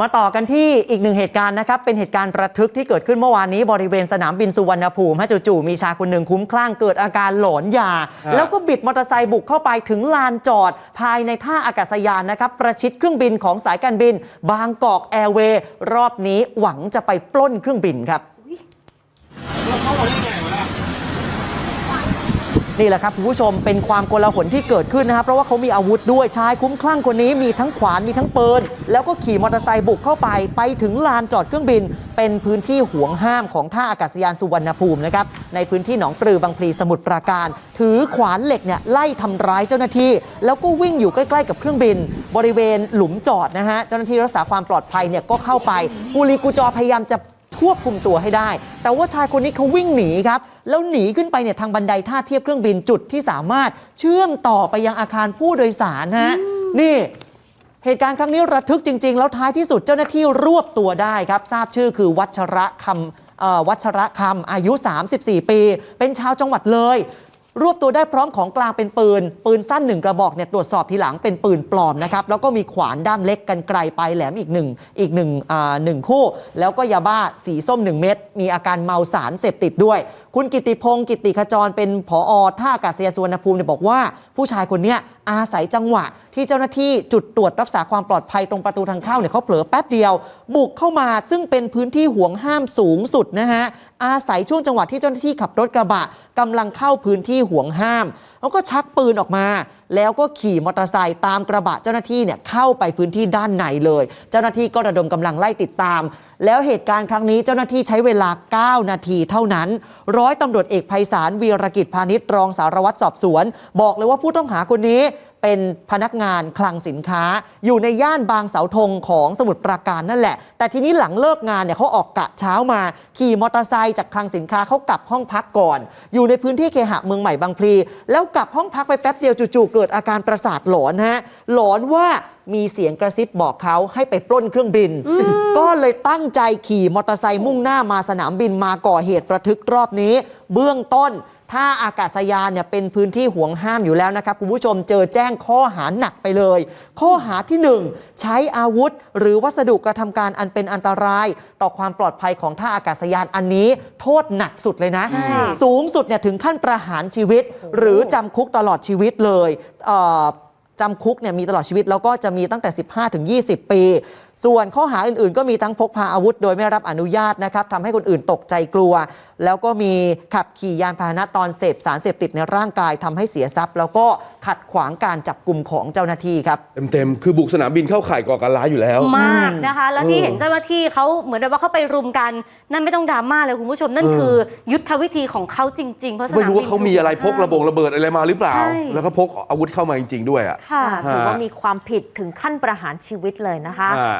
มาต่อกันที่อีกหนึ่งเหตุการณ์นะครับ เป็นเหตุการณ์ระทึกที่เกิดขึ้นเมื่อวานนี้บริเวณสนามบินสุวรรณภูมิฮะจู่ๆมีชายคนหนึ่งคุ้มคลั่งเกิดอาการหลอนยาฮะแล้วก็บิดมอเตอร์ไซค์บุกเข้าไปถึงลานจอด ภายในท่าอากาศยานนะครับ ประชิดเครื่องบินของสายการบิน บางกอกแอร์เวย์รอบนี้หวังจะไปปล้นเครื่องบินครับ นี่แหละครับคุณผู้ชมเป็นความโกลาหลที่เกิดขึ้นนะครับเพราะว่าเขามีอาวุธด้วยชายคุ้มคลั่งคนนี้มีทั้งขวานมีทั้งปืนแล้วก็ขี่มอเตอร์ไซค์บุกเข้าไปไปถึงลานจอดเครื่องบิน เป็นพื้นที่ห่วงห้ามของท่าอากาศยานสุวรรณภูมินะครับในพื้นที่หนองปลือบางพลีสมุทรปราการ ถือขวานเหล็กเนี่ยไล่ทำร้ายเจ้าหน้าที่ แล้วก็วิ่งอยู่ใกล้ๆกับเครื่องบิน บริเวณหลุมจอดนะฮะเจ้าหน้าที่รักษาความปลอดภัยเนี่ยก็เข้าไปกุลีกุจอพยายามจะ ควบคุมตัวให้ได้ แต่ว่าชายคนนี้เขาวิ่งหนีครับแล้วหนีขึ้นไปเนี่ยทางบันไดท่าเทียบเครื่องบินจุดที่สามารถเชื่อมต่อไปยังอาคารผู้โดยสารฮะนี่เหตุการณ์ครั้งนี้ระทึกจริง ๆ แล้วท้ายที่สุดเจ้าหน้าที่รวบตัวได้ครับ ทราบชื่อคือวัชระคำเอ่อวัชระคำอายุ 34 ปี เป็นชาวจังหวัดเลย รวบตัวได้พร้อมของกลางเป็นปืน ปืนสั้นหนึ่งกระบอกเนี่ยตรวจสอบทีหลังเป็นปืนปลอมนะครับ แล้วก็มีขวานด้ามเล็กกันไกลไปลายแหลมอีกหนึ่งอีกหนึ่งอ่าหนึ่งคู่ แล้วก็ยาบ้าสีส้ม 1 เม็ดมีอาการเมาสารเสพติดด้วย คุณกิติพงศ์กิติขจรเป็นผอท่าอากาศยานสุวรรณภูมิเนี่ยบอกว่า ผู้ชายคนเนี้ยอาศัยจังหวะ ที่เจ้าหน้าที่จุดตรวจรักษาความปลอดภัยตรงประตูทางเข้าเนี่ยเขาเผลอแป๊บเดียว บุกเข้ามาซึ่งเป็นพื้นที่ห่วงห้ามสูงสุดนะฮะอาศัยช่วงจังหวะที่เจ้าหน้าที่ขับรถกระบะกำลังเข้าพื้นที่ห่วงห้ามเขาก็ชักปืนออกมา แล้วก็ขี่มอเตอร์ไซค์ตามกระบะเจ้าหน้าที่เนี่ยเข้าไปพื้นที่ด้านในเลย เจ้าหน้าที่ก็ระดมกำลังไล่ติดตาม แล้วเหตุการณ์ครั้งนี้เจ้าหน้าที่ใช้เวลา 9 นาทีเท่านั้น ร้อยตำรวจเอกไพศาลวีรกิจพาณิชย์รองสารวัตรสอบสวน บอกเลยว่าผู้ต้องหาคนนี้เป็นพนักงานคลังสินค้า อยู่ในย่านบางเสาธงของสมุทรปราการนั่นแหละ แต่ทีนี้หลังเลิกงานเนี่ยเขาออกกะเช้ามา ขี่มอเตอร์ไซค์จากคลังสินค้าเขากลับห้องพักก่อน อยู่ในพื้นที่เคหะเมืองใหม่บางพลี แล้วกลับห้องพักไปแป๊บเดียวจู่ๆเกิดอาการประสาทหลอนฮะหลอนว่า มีเสียงกระซิบบอกเขาให้ไปปล้นเครื่องบิน ก็เลยตั้งใจขี่มอเตอร์ไซค์มุ่งหน้ามาสนามบินมาก่อเหตุประทึกรอบนี้ เบื้องต้นถ้าอากาศยานเนี่ยเป็นพื้นที่ห่วงห้ามอยู่แล้วนะครับ คุณผู้ชมเจอแจ้งข้อหาหนักไปเลย ข้อหาที่ 1 ใช้อาวุธ หรือวัสดุกระทำการอันเป็นอันตราย ต่อความปลอดภัยของท่าอากาศยานอันนี้ โทษหนักสุดเลยนะใช่สูงสุดเนี่ยถึงขั้นประหารชีวิต หรือจำคุกตลอดชีวิตเลยเอ่อ จำคุกเนี่ยมีตลอดชีวิตแล้วก็จะมีตั้งแต่ 15ถึง20 ปี ส่วนข้อหาอื่นๆ ก็มีทั้งพกพาอาวุธโดยไม่รับอนุญาตนะครับทำให้คนอื่นตกใจกลัว แล้วก็มีขับขี่ยานพาหนะตอนเสพสารเสพติดในร่างกายทำให้เสียทรัพย์ แล้วก็ขัดขวางการจับกลุ่มของเจ้าหน้าที่ครับ เต็มๆ คือบุกสนามบินเข้าข่ายก่อการร้ายอยู่แล้ว มากนะคะ แล้วที่เออเห็นเจ้าหน้าที่เขาเหมือนแบบว่าเขาไปรุมกัน นั่นไม่ต้องดราม่าเลยคุณผู้ชมนั่นเออคือ ยุทธวิธีของเขาจริงๆเพราะสนามไม่รู้ว่าบินเขามีอะไรพกระบงระเบิดอะไรมาหรือเปล่าใช่แล้วก็พกอาวุธเข้ามาจริง ๆ ด้วยอะค่ะฮะถือว่ามีความผิดถึงขั้นประหารชีวิตเลยนะคะอ่า